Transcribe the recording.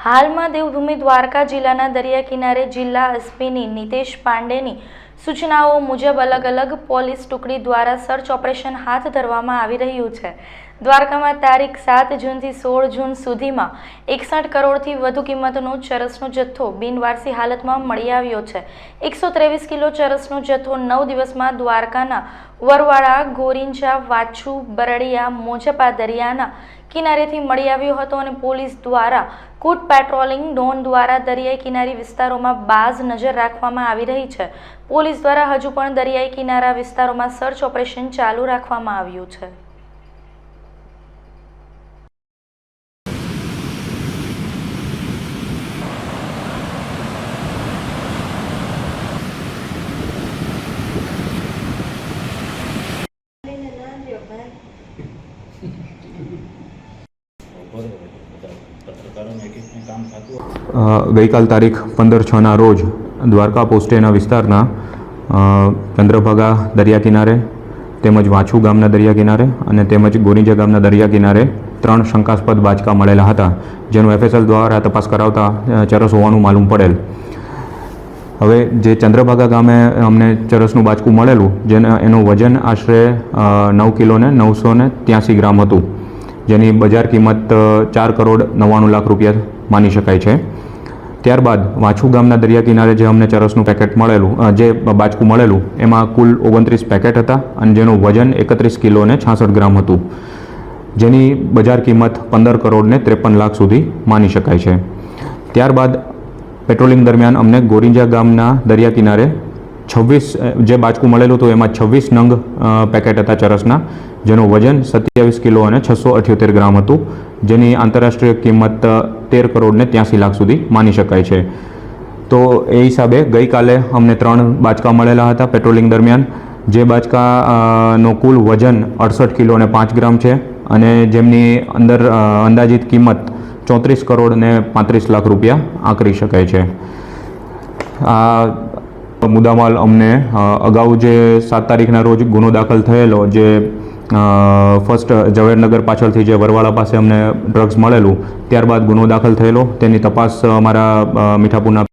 હાલમાં દેવભૂમિ દ્વારકા જિલ્લાના દરિયા કિનારે જિલ્લા એસપીની નિતેશ પાંડેની સૂચનાઓ મુજબ અલગ અલગ પોલીસ ટુકડી દ્વારા સર્ચ ઓપરેશન હાથ ધરવામાં આવી રહ્યું છે. દ્વારકામાં તારીખ સાત જૂનથી સોળ જૂન સુધીમાં એકસઠ કરોડથી વધુ કિંમતનો ચરસનો જથ્થો બિનવારસી હાલતમાં મળી આવ્યો છે. એકસો ત્રેવીસ કિલો ચરસનો જથ્થો નવ દિવસમાં દ્વારકાના વરવાળા, ગોરિંચા, વાછુ, બરડિયા મોજપા દરિયાના કિનારેથી મળી આવ્યો હતો અને પોલીસ દ્વારા કૂટ પેટ્રોલિંગ ડોન દ્વારા દરિયાઈ કિનારી વિસ્તારોમાં બાજ નજર રાખવામાં આવી રહી છે. પોલીસ દ્વારા હજુ પણ દરિયાઈ કિનારા વિસ્તારોમાં સર્ચ ઓપરેશન ચાલુ રાખવામાં આવ્યું છે. ગઈકાલ તારીખ પંદર છના રોજ દ્વારકા પોસ્ટેના વિસ્તારના ચંદ્રભાગા દરિયા કિનારે, તેમજ વાછુ ગામના દરિયા કિનારે અને તેમજ ગોરીજા ગામના દરિયા કિનારે ત્રણ શંકાસ્પદ બાચકા મળેલા હતા, જેનું એફએસએલ દ્વારા તપાસ કરાવતા ચરસ હોવાનું માલુમ પડેલ. હવે જે ચંદ્રભાગા ગામે અમને ચરસનું બાચકું મળેલું, જેના, એનું વજન આશરે નવ કિલો ને નવસો ને ત્યાસી ગ્રામ હતું, જેની બજાર કિંમત ચાર કરોડ નવ્વાણું લાખ રૂપિયા માની શકાય છે. ત્યારબાદ વાછુ ગામના દરિયા કિનારે જે અમને ચરસનું પેકેટ મળેલું જે બાચકું મળેલું, એમાં કુલ ઓગણત્રીસ પેકેટ હતા અને જેનું વજન એકત્રીસ કિલો ને છાસઠ ગ્રામ હતું. જેની બજાર કિંમત પંદર કરોડ ને ત્રેપન લાખ સુધી માની શકાય છે. ત્યારબાદ પેટ્રોલિંગ દરમિયાન અમને ગોરિંજા ગામના દરિયા કિનારે છવ્વીસ જે બાચકું મળેલું હતું, એમાં છવ્વીસ નંગ પેકેટ હતા ચરસના. જેનું વજન સત્યાવીસ કિલો અને છસો અઠ્યોતેર ગ્રામ હતું, જેની આંતરરાષ્ટ્રીય કિંમત તેર કરોડ ને ત્યાંસી લાખ સુધી માની શકાય છે. તો એ હિસાબે ગઈકાલે અમને ત્રણ બાચકા મળેલા હતા પેટ્રોલિંગ દરમિયાન, જે બાચકા નો કુલ વજન અડસઠ કિલો અને પાંચ ગ્રામ છે અને જેમની અંદર અંદાજિત કિંમત ચોત્રીસ કરોડ ને પાંત્રીસ લાખ રૂપિયા આંકરી શકાય છે. આ મુદ્દામાલ અમને અગાઉ જે સાત તારીખના રોજ ગુનો દાખલ થયેલો, જે ફર્સ્ટ ઝવેરનગર પાછળથી જે વરવાળા પાસે અમને ડ્રગ્સ મળેલું, ત્યારબાદ ગુનો દાખલ થયેલો. તેની તપાસ અમારા મીઠાપુરના